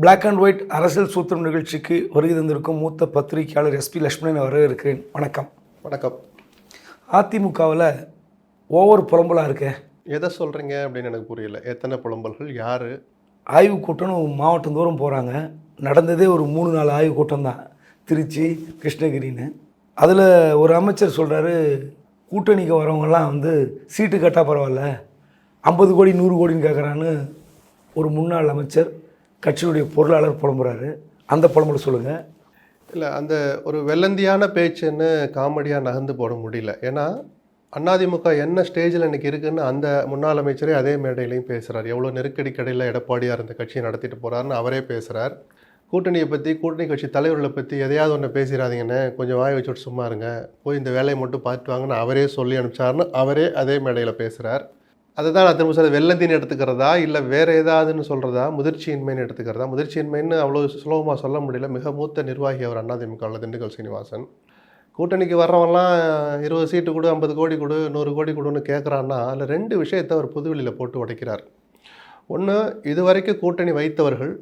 Black and white அரசியல் சூத்திரம் நிகழ்ச்சிக்கு வருகை தந்திருக்கும் மூத்த பத்திரிகையாளர் எஸ்பி லட்சுமணன் வரவேற்கிறேன். வணக்கம். வணக்கம். அதிமுகவில் ஓவர் புலம்பலாக இருக்கேன் எதை சொல்கிறீங்க அப்படின்னு எனக்கு புரியல. எத்தனை புலம்பல்கள் யார்? ஆய்வு கூட்டம்னு மாவட்டம் தூரம் போகிறாங்க நடந்ததே ஒரு மூணு நாலு ஆய்வு கூட்டம் தான். திருச்சி கிருஷ்ணகிரின்னு. அதில் ஒரு அமைச்சர் சொல்கிறாரு கூட்டணிக்கு வரவங்கெல்லாம் வந்து சீட்டு கட்டா பரவாயில்ல. ஐம்பது கோடி நூறு கோடின்னு கேட்குறான்னு ஒரு முன்னாள் அமைச்சர் கட்சியுடைய பொருளாளர் புலம்புறாரு. அந்த புலம்புல சொல்லுங்கள் இல்லை அந்த ஒரு வெள்ளந்தியான பேச்சுன்னு காமெடியாக நகர்ந்து போட முடியல. ஏன்னா அதிமுக என்ன ஸ்டேஜில் இன்றைக்கி இருக்குன்னு அந்த முன்னாள் அமைச்சரே அதே மேடையிலையும் பேசுகிறார் எவ்வளோ நெருக்கடி கடையில் எடப்பாடியார் இந்த கட்சியை நடத்திட்டு போகிறாருன்னு அவரே பேசுகிறார் கூட்டணியை பற்றி கூட்டணி கட்சி தலைவர்களை பற்றி எதையாவது ஒன்று பேசிடாதீங்கன்னு கொஞ்சம் வாய் வச்சுட்டு சும்மா இருங்க. போய் இந்த வேலையை மட்டும் பார்த்துட்டு வாங்கன்னு அவரே சொல்லி அனுப்பிச்சாருன்னு அவரே அதே மேடையில் பேசுகிறார் அதை தான் நான் திரும்ப சொல்ல வெள்ளந்தின்னு எடுத்துக்கிறதா இல்லை வேறு ஏதாவதுன்னு சொல்கிறதா முதிர்ச்சியின்மைன்னு எடுத்துக்கிறதா? முதிர்ச்சியின்மைன்னு அவ்வளோ சுலபமாக சொல்ல முடியல. மிக மூத்த நிர்வாகி அவர் அதிமுகவில் திண்டுக்கல் சீனிவாசன். கூட்டணிக்கு வர்றவன்லாம் இருபது சீட்டு கொடு ஐம்பது கோடி கொடு நூறு கோடி கொடுன்னு கேட்குறான்னா அதில் ரெண்டு விஷயத்தை அவர் புதுவெளியில் போட்டு உடைக்கிறார். ஒன்று இதுவரைக்கும் கூட்டணி வைத்தவர்கள்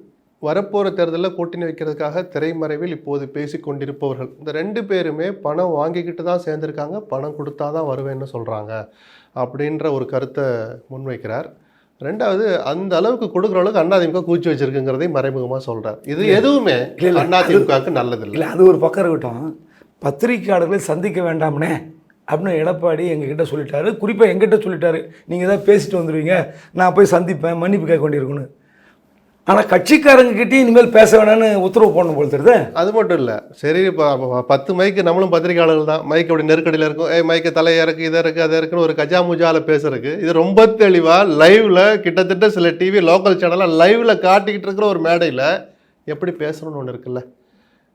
வரப்போகிற தேர்தலில் கூட்டணி வைக்கிறதுக்காக திரைமறைவில் இப்போது பேசி கொண்டிருப்பவர்கள். இந்த ரெண்டு பேருமே பணம் வாங்கிக்கிட்டு தான் சேர்ந்துருக்காங்க. பணம் கொடுத்தா தான் வருவேன்னு சொல்கிறாங்க அப்படின்ற ஒரு கருத்தை முன்வைக்கிறார். ரெண்டாவது அந்த அளவுக்கு கொடுக்குற அளவுக்கு அதிமுக கூச்சி வச்சிருக்குங்கிறதையும் மறைமுகமாக சொல்கிறார் இது எதுவுமே. அதிமுகவுக்கு நல்லதில்லை. இல்லை அது ஒரு பக்கம் இருக்கட்டும். பத்திரிக்கையாளர்களை சந்திக்க வேண்டாம்னே அப்படின்னு எடப்பாடி எங்ககிட்ட சொல்லிட்டாரு. குறிப்பாக எங்கிட்ட சொல்லிட்டாரு. நீங்கள் தான் பேசிட்டு வந்துடுவீங்க நான் போய் சந்திப்பேன் மன்னிப்பு கேட்க வேண்டியிருக்குன்னு ஆனால் கட்சிக்காரங்ககிட்டயும் இனிமேல் பேச வேணாம்னு உத்தரவு போடணும் போல் தெரியுது? அது மட்டும் இல்லை. சரி இப்போ பத்து மைக்கு நம்மளும் பத்திரிகையாளர்கள் தான். மைக் அப்படி நெருக்கடியில் இருக்கும். ஏ மைக்கு தலையா இறக்கு இதை இருக்குது அதை இருக்குன்னு ஒரு கஜாமுஜால பேசுறதுக்கு இது ரொம்ப தெளிவாக லைவில் கிட்டத்தட்ட சில டிவி லோக்கல் சேனலாக லைவில் காட்டிக்கிட்டு இருக்கிற ஒரு மேடையில் எப்படி பேசணும்னு ஒன்று இருக்குல்ல?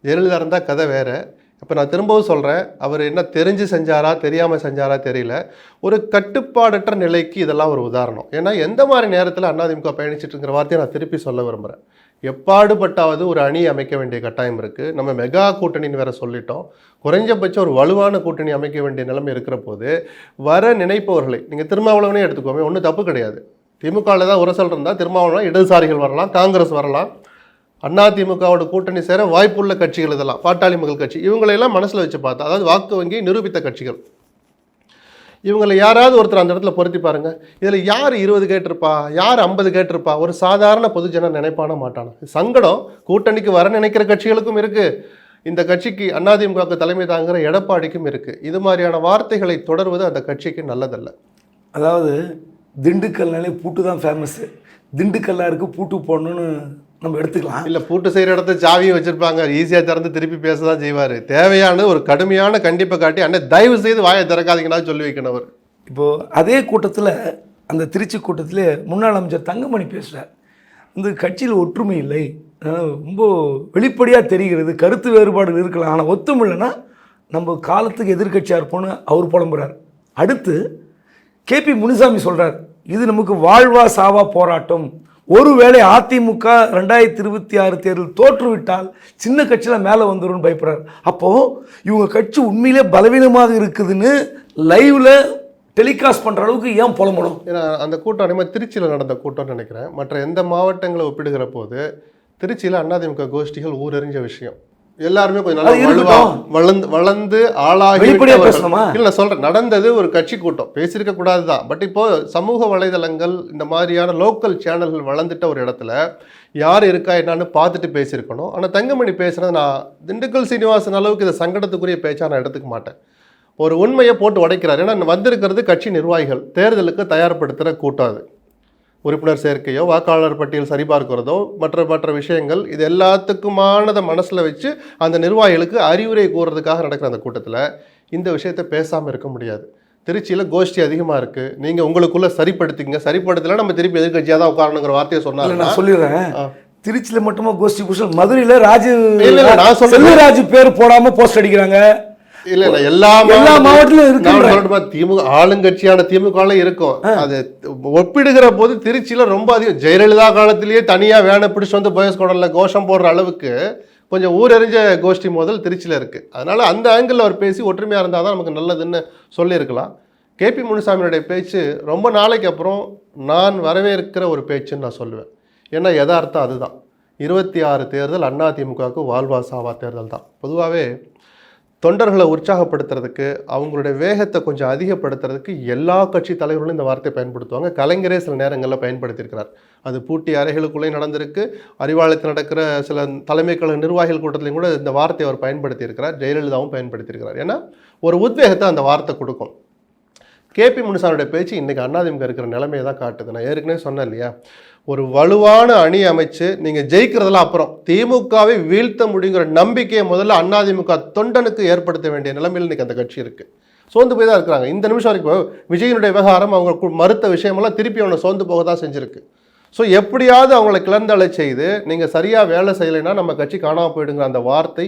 ஜெயலலிதா இருந்தால் கதை வேறு. இப்போ நான் திரும்பவும் சொல்கிறேன் அவர் என்ன தெரிஞ்சு செஞ்சாரா தெரியாமல் செஞ்சாரா தெரியல. ஒரு கட்டுப்பாடற்ற நிலைக்கு இதெல்லாம் ஒரு உதாரணம். ஏன்னா எந்த மாதிரி நேரத்தில் அதிமுக பயணிச்சிட்டு இருக்கிற வார்த்தையை நான் திருப்பி சொல்ல விரும்புகிறேன் எப்பாடுபட்டாவது ஒரு அணி அமைக்க வேண்டிய கட்டாயம் இருக்குது நம்ம மெகா கூட்டணின்னு வேற சொல்லிட்டோம். குறைஞ்சபட்சம் ஒரு வலுவான கூட்டணி அமைக்க வேண்டிய நிலைமை இருக்கிற போது வர நினைப்பவர்களை நீங்கள் திருமாவளவனே எடுத்துக்கோமே ஒன்றும் தப்பு கிடையாது. திமுகவில் தான் உரசல் இருந்தால் திருமாவளவன் இடதுசாரிகள் வரலாம் காங்கிரஸ் வரலாம். அதிமுகவோட கூட்டணி சேர வாய்ப்புள்ள கட்சிகள் இதெல்லாம். பாட்டாளி மக்கள் கட்சி. இவங்களையெல்லாம் மனசில் வச்சு பார்த்தா அதாவது வாக்கு வங்கி நிரூபித்த கட்சிகள். இவங்களை யாராவது ஒருத்தர் அந்த இடத்துல பொருத்தி பாருங்க. இதில் யார் இருபது கேட்டிருப்பா? யார் ஐம்பது கேட்டிருப்பா? ஒரு சாதாரண பொதுஜன நினைப்பான மாட்டானா? சங்கடம். கூட்டணிக்கு வர நினைக்கிற கட்சிகளுக்கும் இருக்குது இந்த கட்சிக்கு அதிமுக தலைமை தாங்குகிற எடப்பாடிக்கும் இருக்குது இது மாதிரியான வார்த்தைகளை தொடர்வது அந்த கட்சிக்கு நல்லதல்ல. அதாவது திண்டுக்கல்னாலே பூட்டு தான் ஃபேமஸ்ஸு திண்டுக்கல்லாருக்கு பூட்டு போடணும்னு நம்ம எடுத்துக்கலாம். இல்ல பூட்டு செய்யற இடத்த சாவியும் வச்சிருப்பாங்க. ஈஸியா திறந்து திருப்பி பேச தான் செய்வாரு. தேவையான ஒரு கடுமையான கண்டிப்பை காட்டி அண்ணே தயவு செய்து வாயை திறக்காதீங்கன்னா சொல்லி வைக்கணும் அவர். இப்போது அதே கூட்டத்தில் அந்த திருச்சி கூட்டத்தில் முன்னாள் அமைச்சர் தங்கமணி பேசுகிறார் இந்த கட்சியில் ஒற்றுமை இல்லை. ரொம்ப வெளிப்படையாக தெரிகிறது கருத்து வேறுபாடுகள் இருக்கலாம். ஆனால் ஒத்துமில்லைன்னா நம்ம காலத்துக்கு எதிர்க்கட்சியாக இருப்போம்னு அவர் புலம்புறார். அடுத்து கேபி முனிசாமி சொல்கிறார் இது நமக்கு வாழ்வா சாவா போராட்டம். ஒருவேளை அதிமுக ரெண்டாயிரத்தி இருபத்தி ஆறு தேர்தல் தோற்றுவிட்டால் சின்ன கட்சியில் மேலே வந்துரும்னு பயப்படுறார். அப்போது இவங்க கட்சி உண்மையிலே பலவீனமாக இருக்குதுன்னு லைவில் டெலிகாஸ்ட் பண்ணுற அளவுக்கு ஏன் புலம்பணும்? ஏன்னா அந்த கூட்டம் அதே மாதிரி திருச்சியில் நடந்த கூட்டம்னு நினைக்கிறேன். மற்ற எந்த மாவட்டங்களை ஒப்பிடுகிற போது திருச்சியில் அதிமுக கோஷ்டிகள் ஊரறிஞ்ச விஷயம். எல்லாருமே கொஞ்சம் நல்லா. வளர்ந்து வளர்ந்து ஆளாகி? இல்ல நான் சொல்றேன். நடந்தது ஒரு கட்சி கூட்டம். பேசியிருக்க கூடாது தான் பட் இப்போ சமூக வலைதளங்கள் இந்த மாதிரியான லோக்கல் சேனல்கள் வளர்ந்துட்ட ஒரு இடத்துல யார் இருக்கா என்னன்னு பார்த்துட்டு பேசியிருக்கணும். ஆனா தங்கமணி பேசுனது நான் திண்டுக்கல் சீனிவாசன் அளவுக்கு இதை சங்கடத்துக்குரிய பேச்சா நான் எடுத்துக்க மாட்டேன். ஒரு உண்மையை போட்டு உடைக்கிறார். ஏன்னா வந்திருக்கிறது கட்சி நிர்வாகிகள். தேர்தலுக்கு தயார்படுத்துகிற கூட்டம் அது. உறுப்பினர் சேர்க்கையோ வாக்காளர் பட்டியல் சரிபார்க்கிறதோ மற்ற மற்ற விஷயங்கள் இது எல்லாத்துக்குமானதை மனசில் வச்சு அந்த நிர்வாகிகளுக்கு அறிவுரை கூறுறதுக்காக நடக்கிற அந்த கூட்டத்தில் இந்த விஷயத்தை பேசாமல் இருக்க முடியாது. திருச்சியில் கோஷ்டி அதிகமாக இருக்குது நீங்கள் உங்களுக்குள்ளே சரிப்படுத்திக்கங்க. சரிப்படுத்தலை நம்ம திருப்பி எதிர்கட்சியாக தான் உட்காரணுங்கிற வார்த்தையை சொன்னாங்க நான் சொல்லிடுறேன். திருச்சியில் மட்டுமா கோஷ்டி பூஷல் மதுரையில் ராஜு நான் சொல்றது- செல்வராஜ் பேர் போடாமல் போஸ்ட் அடிக்கிறாங்க. இல்ல இல்ல எல்லா எல்லா மாவட்டத்திலும். சொல்லட்டுமா, திமுக ஆளுங்கட்சியான திமுக இருக்கும். அது ஒப்பிடுகிற போது திருச்சியில ரொம்ப அதிகம். ஜெயலலிதா காலத்திலேயே தனியா வேனை பிடிச்சு வந்து போயஸ் கோடல்ல கோஷம் போடுற அளவுக்கு கொஞ்சம் ஊரறிஞ்ச கோஷ்டி மோதல் திருச்சியில இருக்கு. அதனால அந்த ஆங்கிள் அவர் பேசி ஒற்றுமையா இருந்தால் தான் நமக்கு நல்லதுன்னு சொல்லியிருக்கலாம். கேபி முனுசாமியுடைய பேச்சு ரொம்ப நாளைக்கு அப்புறம் நான் வரவேற்கிற ஒரு பேச்சுன்னு நான் சொல்லுவேன். ஏன்னா யதார்த்தம் அதுதான். இருபத்தி ஆறு தேர்தல் அதிமுகவுக்கு வாழ்வா சாவா தேர்தல் தான். பொதுவாகவே தொண்டர்களை உற்சாகப்படுத்துறதுக்கு அவங்களுடைய வேகத்தை கொஞ்சம் அதிகப்படுத்துறதுக்கு எல்லா கட்சி தலைவர்களும் இந்த வார்த்தையை பயன்படுத்துவாங்க. கலைஞரே சில நேரங்களில் பயன்படுத்தியிருக்கிறார். அது பூட்டி அறைகளுக்குள்ளே நடந்திருக்கு. அறிவாலயத்தில் நடக்கிற சில தலைமை கழக நிர்வாகிகள் கூட்டத்திலையும் கூட இந்த வார்த்தையை அவர் பயன்படுத்தியிருக்கிறார். ஜெயலலிதாவும் பயன்படுத்தியிருக்கிறார். ஏன்னா ஒரு உத்வேகத்தை அந்த வார்த்தை கொடுக்கும். கேபி முனுசாமியோட பேச்சு இன்றைக்கி அண்ணாதிமுக இருக்கிற நிலைமையை தான் காட்டுது. நான் ஏற்கனவே சொன்னேன் இல்லையா? ஒரு வலுவான அணி அமைச்சு நீங்கள் ஜெயிக்கிறதெல்லாம் அப்புறம் திமுகவை வீழ்த்த முடியுங்கிற நம்பிக்கையை முதல்ல அதிமுக தொண்டனுக்கு ஏற்படுத்த வேண்டிய நிலைமையில் இன்றைக்கி அந்த கட்சி இருக்குது சோர்ந்து போய் தான் இருக்கிறாங்க. இந்த நிமிஷம் வரைக்கும் விஜயனுடைய விவகாரம் அவங்க கு- மறுத்த விஷயமெல்லாம் திருப்பி அவனை சோர்ந்து போக தான் செஞ்சிருக்கு. ஸோ எப்படியாவது அவங்கள கிளர்ந்தலை செய்து நீங்கள் சரியாக வேலை செய்யலைன்னா நம்ம கட்சி காணாமல் போயிடுங்கிற அந்த வார்த்தை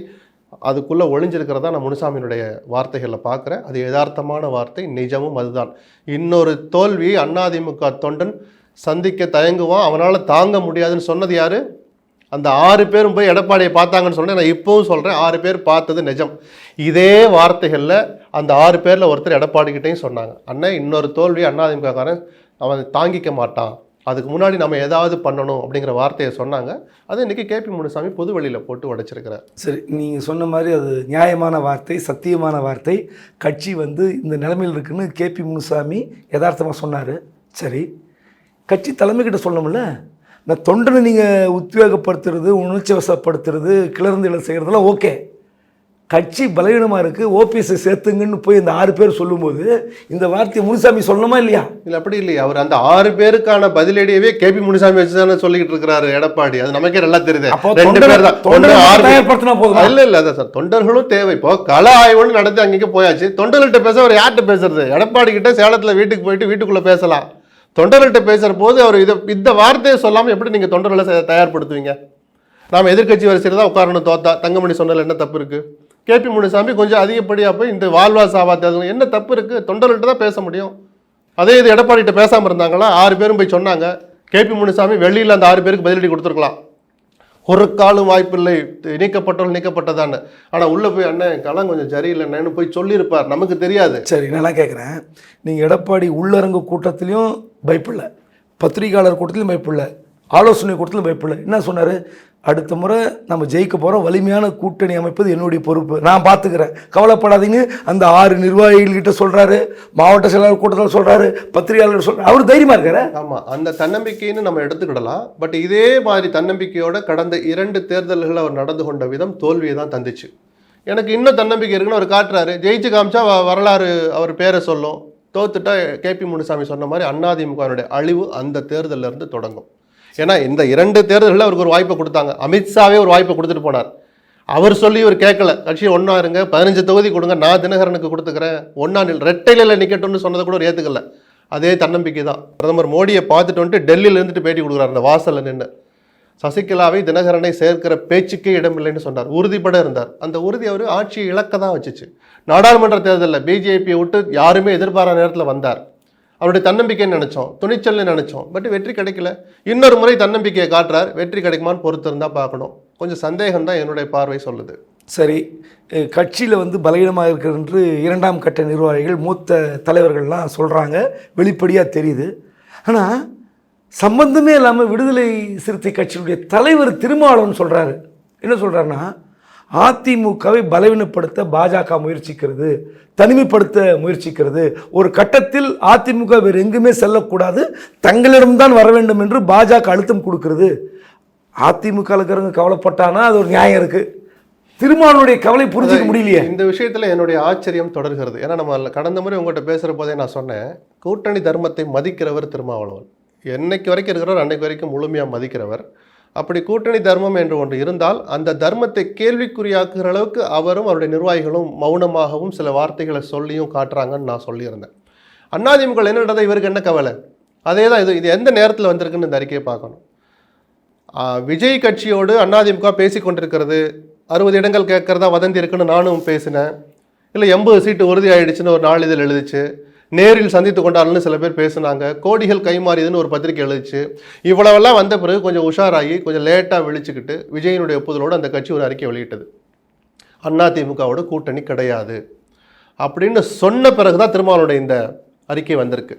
அதுக்குள்ளே ஒளிஞ்சிருக்கிறதா நான் முனுசாமியினுடைய வார்த்தைகளில் பார்க்குறேன் அது யதார்த்தமான வார்த்தை நிஜமும் அதுதான். இன்னொரு தோல்வி அதிமுக தொண்டன் சந்திக்க தயங்குவான் அவனால் தாங்க முடியாதுன்னு சொன்னது யார்? அந்த ஆறு பேரும் போய் எடப்பாடியை பார்த்தாங்கன்னு சொன்னேன். நான் இப்போவும் சொல்கிறேன் ஆறு பேர் பார்த்தது நிஜம். இதே வார்த்தைகளில் அந்த ஆறு பேரில் ஒருத்தர் எடப்பாடிக்கிட்டையும் சொன்னாங்க. அண்ணன் இன்னொரு தோல்வி அதிமுககாரன் அவன் தாங்கிக்க மாட்டான். அதுக்கு முன்னாடி நம்ம ஏதாவது பண்ணணும் அப்படிங்கிற வார்த்தையை சொன்னாங்க. அதை இன்றைக்கி கேபி முனுசாமி பொது வெளியில் போட்டு உடைச்சிருக்கிறார். சரி நீங்கள் சொன்ன மாதிரி அது நியாயமான வார்த்தை சத்தியமான வார்த்தை. கட்சி வந்து இந்த நிலைமையில் இருக்குன்னு கேபி முனுசாமி யதார்த்தமாக சொன்னார். சரி கட்சி தலைமைக்கிட்ட சொல்லணும்ல? இந்த தொண்டனை நீங்கள் உத்வேகப்படுத்துறது உணர்ச்சி வசப்படுத்துறது கிளர்ந்து செய்கிறதெல்லாம் ஓகே. கட்சி பலவீனமாக இருக்குது ஓபிஎஸ்ஸை சேர்த்துங்கன்னு போய் இந்த ஆறு பேர் சொல்லும்போது இந்த வார்த்தையை முனுசாமி சொல்லணுமா இல்லையா? இல்ல அப்படி இல்லையா. அவர் அந்த ஆறு பேருக்கான பதிலடியவே கேபி முனுசாமி வச்சு தானே சொல்லிக்கிட்டு இருக்கிறாரு எடப்பாடி. அது நமக்கே நல்லா தெரியுது. ரெண்டு பேர் தான். தொண்டரை போதுமா? இல்ல இல்ல அதான் சார். தொண்டர்களும் தேவை. இப்போ கள ஆய்வுன்னு நடத்தி அங்கங்க போயாச்சு. தொண்டர்கள்ட்ட பேச அவர் யார்கிட்ட பேசுறது? எடப்பாடி கிட்ட சேலத்துல வீட்டுக்கு போயிட்டு வீட்டுக்குள்ள பேசலாம். தொண்டர்கள்ட்ட பேசுகிற போது அவர் இதை இந்த வார்த்தையை சொல்லாமல் எப்படி நீங்கள் தொண்டர்களை தயார்படுத்துவீங்க? நாம் எதிர்க்கட்சி வரிசையில் தான் உட்காரணும் தோத்தா. தங்கமணி சொன்னதில் என்ன தப்பு இருக்குது கேபி முனுசாமி கொஞ்சம் அதிகப்படியாக போய் இந்த வாழ்வா சாவா தேர்தல் என்ன தப்பு இருக்குது தொண்டர்கள்ட்ட தான் பேச முடியும். அதே இது எடப்பாடிகிட்ட பேசாமல் இருந்தாங்களா? ஆறு பேரும் போய் சொன்னாங்க. கேபி முனுசாமி வெளியில் அந்த ஆறு பேருக்கு பதிலடி கொடுத்துருக்கலாம். ஒரு காலும் வாய்ப்பில்லை. நீக்கப்பட்டவள் நீக்கப்பட்டதான்னு ஆனால் உள்ளே போய் அண்ணன் களம் கொஞ்சம் சரியில்லைன்னு போய் சொல்லியிருப்பார். நமக்கு தெரியாது. சரி நல்லா கேட்குறேன் நீங்கள் எடப்பாடி உள்ளரங்கு கூட்டத்திலையும் பயப்பில்லை. பத்திரிகையாளர் கூட்டத்திலையும் பயப்பில்லை. ஆலோசனை கூட்டத்திலும் பயப்பில்லை. என்ன சொன்னார்? அடுத்த முறை நம்ம ஜெயிக்க போகிறோம் வலிமையான கூட்டணி அமைப்பது என்னுடைய பொறுப்பு. நான் பார்த்துக்கிறேன் கவலைப்படாதீங்க. அந்த ஆறு நிர்வாகிகள்கிட்ட சொல்கிறாரு மாவட்ட செயலாளர் கூட்டத்தில் சொல்கிறாரு பத்திரிகையாளர் சொல்கிறார் அவர் தைரியமாக இருக்காரு? ஆமாம் அந்த தன்னம்பிக்கைன்னு நம்ம எடுத்துக்கிடலாம். பட் இதே மாதிரி தன்னம்பிக்கையோட கடந்த இரண்டு தேர்தல்கள் அவர் நடந்து கொண்ட விதம் தோல்வியை தான் தந்துச்சு. எனக்கு இன்னும் தன்னம்பிக்கை இருக்குன்னு அவர் காட்டுறாரு. ஜெயிச்சு காமிச்சா வரலாறு அவர் பேரை சொல்லும். தோத்துட்டா கேபி முனுசாமி சொன்ன மாதிரி அண்ணாதிமுகனுடைய அழிவு அந்த தேர்தலில் இருந்து தொடங்கும். ஏன்னா இந்த இரண்டு தேர்தல்களில் அவருக்கு ஒரு வாய்ப்பை கொடுத்தாங்க. அமித்ஷாவே ஒரு வாய்ப்பை கொடுத்துட்டு போனார். அவர் சொல்லி இவர் கேட்கல. கட்சி ஒன்றா இருங்க பதினஞ்சு தொகுதி கொடுங்க நான் தினகரனுக்கு கொடுத்துக்கிறேன். ஒன்றா நில் ரெட்டையில நிக்கட்டும்னு சொன்னதை கூட ஒரு ஏற்றுக்கல அதே தன்னம்பிக்கை தான். பிரதமர் மோடியை பார்த்துட்டு வந்துட்டு டெல்லியில் இருந்துட்டு பேட்டி கொடுக்குறாரு அந்த வாசலில் நின்று சசிகலாவை தினகரனை சேர்க்கிற பேச்சுக்கே இடமில்லைன்னு சொன்னார். உறுதிப்பட இருந்தார். அந்த உறுதி அவர் ஆட்சியை இழக்க தான் வச்சுச்சு. நாடாளுமன்ற தேர்தலில் பிஜேபியை விட்டு யாருமே எதிர்பாராத நேரத்தில் வந்தார். அவருடைய தன்னம்பிக்கைன்னு நினச்சோம். துணிச்சல்னு நினச்சோம். பட் வெற்றி கிடைக்கல. இன்னொரு முறை தன்னம்பிக்கையை காட்டுறார். வெற்றி கிடைக்குமான்னு பொறுத்து இருந்தா பார்க்கணும். கொஞ்சம் சந்தேகம் தான் என்னுடைய பார்வை சொல்லுது. சரி. கட்சியில் வந்து பலகீனமாக இருக்கிறது என்று இரண்டாம் கட்ட நிர்வாகிகள் மூத்த தலைவர்கள்லாம் சொல்கிறாங்க வெளிப்படையாக தெரியுது. ஆனால் சம்பந்தமே இல்லாமல் விடுதலை சிறுத்தை கட்சியினுடைய தலைவர் திருமாவளவன் சொல்கிறாரு என்ன சொல்கிறாருன்னா அதிமுகவை பலவீனப்படுத்த பாஜக முயற்சிக்கிறது தனிமைப்படுத்த முயற்சிக்கிறது. ஒரு கட்டத்தில் அதிமுக வேறு எங்குமே செல்லக்கூடாது தங்களிடம்தான் வர வேண்டும் என்று பாஜக அழுத்தம் கொடுக்கிறது. அதிமுக இருக்கிறவங்க கவலைப்பட்டானா? அது ஒரு நியாயம் இருக்குது திருமாவளவனுடைய கவலை புரிஞ்சுக்க முடியலையே. இந்த விஷயத்துல என்னுடைய ஆச்சரியம் தொடர்கிறது. ஏன்னா நம்ம கடந்த முறை உங்கள்கிட்ட பேசுற போதே நான் சொன்னேன் கூட்டணி தர்மத்தை மதிக்கிறவர் திருமாவளவன். என்னைக்கு வரைக்கும் இருக்கிறவர் அன்னைக்கு வரைக்கும் முழுமையா மதிக்கிறவர். அப்படி கூட்டணி தர்மம் என்று ஒன்று இருந்தால் அந்த தர்மத்தை கேள்விக்குறியாக்குகிற அளவுக்கு அவரும் அவருடைய நிர்வாகிகளும் மௌனமாகவும் சில வார்த்தைகளை சொல்லியும் காட்டுறாங்கன்னு நான் சொல்லியிருந்தேன். அண்ணாதிமுக என்ன நடந்தது? இவருக்கு என்ன கவலை? அதே தான் இது இது எந்த நேரத்தில் வந்திருக்குன்னு இந்த அறிக்கையை பார்க்கணும். விஜய் கட்சியோடு அண்ணாதிமுக பேசி கொண்டிருக்கிறது. அறுபது இடங்கள் கேட்குறதா வதந்தி இருக்குன்னு நானும் பேசினேன். இல்லை எண்பது சீட்டு உறுதி ஆயிடுச்சுன்னு ஒரு நாளிதழ் எழுதிச்சு. நேரில் சந்தித்து கொண்டாருன்னு சில பேர் பேசுனாங்க. கோடிகள் கைமாறியதுன்னு ஒரு பத்திரிக்கை எழுதிச்சு. இவ்வளவெல்லாம் வந்த பிறகு கொஞ்சம் உஷாராகி கொஞ்சம் லேட்டாக விழிச்சுக்கிட்டு விஜயனுடைய ஒப்புதலோடு அந்த கட்சி ஒரு அறிக்கை வெளியிட்டது. அதிமுகவோட கூட்டணி கிடையாது. அப்படின்னு சொன்ன பிறகு தான் திருமாவளவனுடைய இந்த அறிக்கை வந்திருக்கு.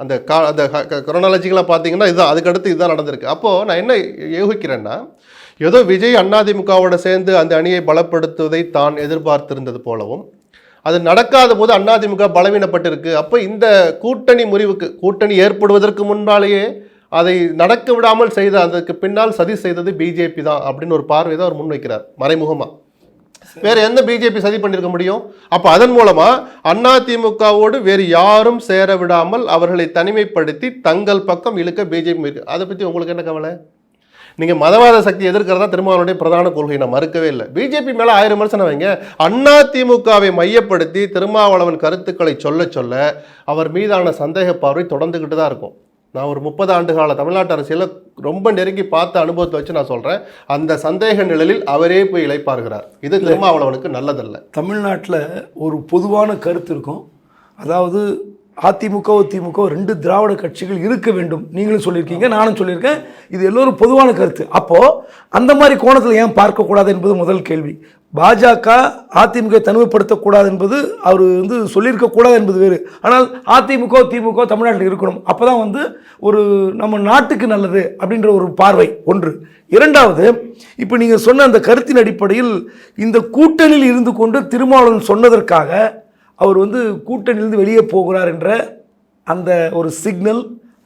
அந்த கா அந்த கொரோனாலஜிக்கெலாம் பார்த்தீங்கன்னா இதுதான் அதுக்கடுத்து இதுதான் நடந்திருக்கு. அப்போது நான் என்ன யோகிக்கிறேன்னா ஏதோ விஜய் அதிமுகவோட சேர்ந்து அந்த அணியை பலப்படுத்துவதை தான் எதிர்பார்த்திருந்தது போலவும் அது நடக்காத போது அதிமுக பலவீனப்பட்டிருக்கு. அப்போ இந்த கூட்டணி முறிவுக்கு கூட்டணி ஏற்படுவதற்கு முன்னாலேயே அதை நடக்க விடாமல் செய்த அதற்கு பின்னால் சதி செய்தது பிஜேபி தான் அப்படின்னு ஒரு பார்வை தான் அவர் முன்வைக்கிறார் மறைமுகமாக வேற எந்த பிஜேபி சதி பண்ணிருக்க முடியும்? அப்ப அதன் மூலமா அதிமுகவோடு வேறு யாரும் சேர விடாமல் அவர்களை தனிமைப்படுத்தி தங்கள் பக்கம் இழுக்க பிஜேபி அதை பத்தி உங்களுக்கு என்ன கவலை? நீங்க மதவாத சக்தி எதிர்க்கிறதா திருமாவளுடைய பிரதான கொள்கை நான் மறுக்கவே இல்லை. பிஜேபி மேல ஆயிரம் விமர்சனம் வைங்க. அதிமுகவை மையப்படுத்தி திருமாவளவன் கருத்துக்களை சொல்ல சொல்ல அவர் மீதான சந்தேக பார்வை தொடர்ந்துகிட்டு தான் இருக்கும். நான் ஒரு முப்பது ஆண்டு கால தமிழ்நாட்டு அரசியல ரொம்ப நெருங்கி பார்த்த அனுபவத்தை வச்சு நான் சொல்றேன். அந்த சந்தேக நிழலில் அவரே போய் இளைப்பாருகிறார் இது திருமாவளவனுக்கு நல்லதல்ல. தமிழ்நாட்டில் ஒரு பொதுவான கருத்து இருக்கும். அதாவது அதிமுகவோ திமுக ரெண்டு திராவிட கட்சிகள் இருக்க வேண்டும். நீங்களும் சொல்லியிருக்கீங்க நானும் சொல்லியிருக்கேன். இது எல்லோரும் பொதுவான கருத்து. அப்போது அந்த மாதிரி கோணத்தில் ஏன் பார்க்கக்கூடாது என்பது முதல் கேள்வி. பாஜக அதிமுக தனிமைப்படுத்தக்கூடாது என்பது அவர் வந்து சொல்லியிருக்கக்கூடாது என்பது வேறு. ஆனால் அதிமுக திமுக தமிழ்நாட்டில் இருக்கணும். அப்போ தான் வந்து ஒரு நம்ம நாட்டுக்கு நல்லது அப்படின்ற ஒரு பார்வை. ஒன்று. இரண்டாவது இப்போ நீங்கள் சொன்ன அந்த கருத்தின் அடிப்படையில் இந்த கூட்டணியில் இருந்து கொண்டு திருமாவளவன் சொன்னதற்காக அவர் வந்து கூட்டணியிலிருந்து வெளியே போகிறார் என்ற அந்த ஒரு சிக்னல்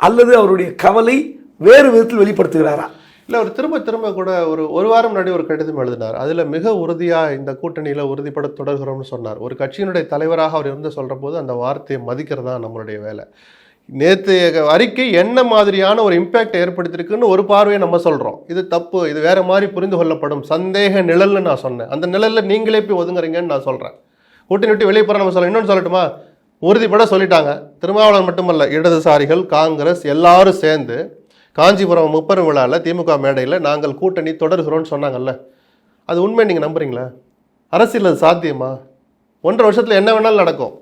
அல்லது அவருடைய கவலை வேறு விதத்தில் வெளிப்படுத்துகிறாரா? இல்லை அவர் திரும்ப திரும்ப கூட ஒரு ஒரு வாரம் முன்னாடி ஒரு கடிதம் எழுதினார். அதில் மிக உறுதியாக இந்த கூட்டணியில் உறுதிப்பட தொடர்கிறோம்னு சொன்னார். ஒரு கட்சியினுடைய தலைவராக அவர் இருந்து சொல்கிற போது அந்த வார்த்தையை மதிக்கிறது தான் நம்மளுடைய வேலை. நேற்று அறிக்கை என்ன மாதிரியான ஒரு இம்பேக்ட் ஏற்படுத்தியிருக்குன்னு ஒரு பார்வையை நம்ம சொல்கிறோம் இது தப்பு இது வேறு மாதிரி புரிந்து கொள்ளப்படும். சந்தேக நிழல்னு நான் சொன்னேன். அந்த நிழலில் நீங்களே போய் ஒதுங்குறீங்கன்னு நான் சொல்கிறேன் கூட்டணி விட்டு வெளியே போகிற நம்ம சொல்ல இன்னொன்று சொல்லட்டுமா? உறுதிப்பட சொல்லிட்டாங்க. திருமாவளவன் மட்டுமல்ல இடதுசாரிகள் காங்கிரஸ் எல்லாரும் சேர்ந்து காஞ்சிபுரம் முப்பெரும் விழாவில் திமுக மேடையில் நாங்கள் கூட்டணி தொடர்கிறோம்னு சொன்னாங்கல்ல. அது உண்மை நீங்கள் நம்புறீங்களா? அரசியல் அது சாத்தியமா? ஒன்றரை வருஷத்தில் என்ன வேணாலும் நடக்கும்.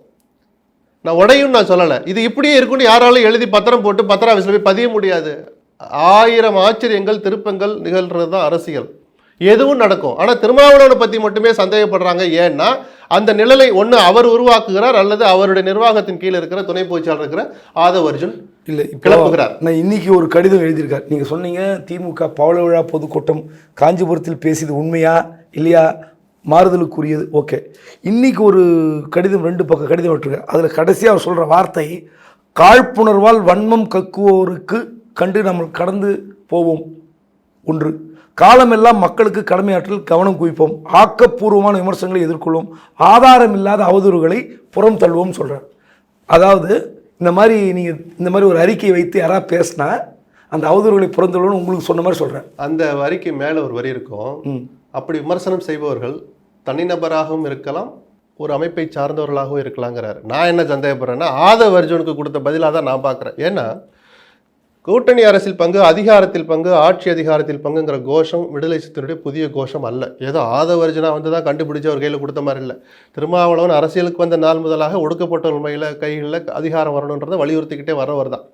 நான் உடையும் நான் சொல்லலை. இது இப்படியே இருக்குன்னு யாராலும் எழுதி பத்திரம் போட்டு பத்திரம் ஆஃபீஸில் போய் பதிய முடியாது. ஆயிரம் ஆச்சரியங்கள் திருப்பங்கள் நிகழ்கிறது தான் அரசியல். எதுவும் நடக்கும். ஆனால் திருமாவளவனை பற்றி மட்டுமே சந்தேகப்படுறாங்க. ஏன்னா அந்த நிழலை ஒன்று அவர் உருவாக்குகிறார் அல்லது அவருடைய நிர்வாகத்தின் கீழ் இருக்கிற துணை பொதுச்சாளர் இருக்கிற ஆதவ் அர்ஜுன் இல்லை இப்போ கிளப்புகிறார் நான் இன்னைக்கு ஒரு கடிதம் எழுதியிருக்கார். நீங்கள் சொன்னீங்க திமுக பவள விழா பொதுக்கூட்டம் காஞ்சிபுரத்தில் பேசியது உண்மையா இல்லையா மாறுதலுக்குரியது? ஓகே. இன்னைக்கு ஒரு கடிதம் ரெண்டு பக்கம் கடிதம் விட்டுருக்கார். அதில் கடைசியாக அவர் சொல்கிற வார்த்தை காழ்ப்புணர்வால் வன்மம் கக்குவோருக்கு கண்டு நம்ம கடந்து போவோம். ஒன்று. காலமெல்லாம் மக்களுக்கு கடமையாற்றல் கவனம் குவிப்போம். ஆக்கப்பூர்வமான விமர்சனங்களை எதிர்கொள்வோம். ஆதாரம் இல்லாத அவதூறுகளை புறம் தள்ளுவோம் சொல்கிறார் அதாவது இந்த மாதிரி நீங்கள் இந்த மாதிரி ஒரு அறிக்கை வைத்து யாராவது பேசினா அந்த அவதூறுகளை புறந்தள்ளுவோம்னு உங்களுக்கு சொன்ன மாதிரி சொல்கிறேன் அந்த வரிக்கு மேலே ஒரு வரி இருக்கும். அப்படி விமர்சனம் செய்பவர்கள் தனிநபராகவும் இருக்கலாம் ஒரு அமைப்பை சார்ந்தவர்களாகவும் இருக்கலாங்கிறார். நான் என்ன சந்தேகப்படுறேன்னா ஆதவ் அர்ஜுனுக்கு கொடுத்த பதிலாக தான் நான் பார்க்குறேன். ஏன்னா கூட்டணி அரசில் பங்கு அதிகாரத்தில் பங்கு ஆட்சி அதிகாரத்தில் பங்குங்கிற கோஷம் விடுதலை சித்தனுடைய புதிய கோஷம் அல்ல. ஏதோ ஆதவர்ஜனா வந்து தான் கண்டுபிடிச்சு அவர் கையில் கொடுத்த மாதிரி இல்லை. திருமாவளவன் அரசியலுக்கு வந்த நாள் முதலாக ஒடுக்கப்பட்ட உண்மையில் கைகளில் அதிகாரம் வரணுன்றதை வலியுறுத்திக்கிட்டே வரவர் தான்.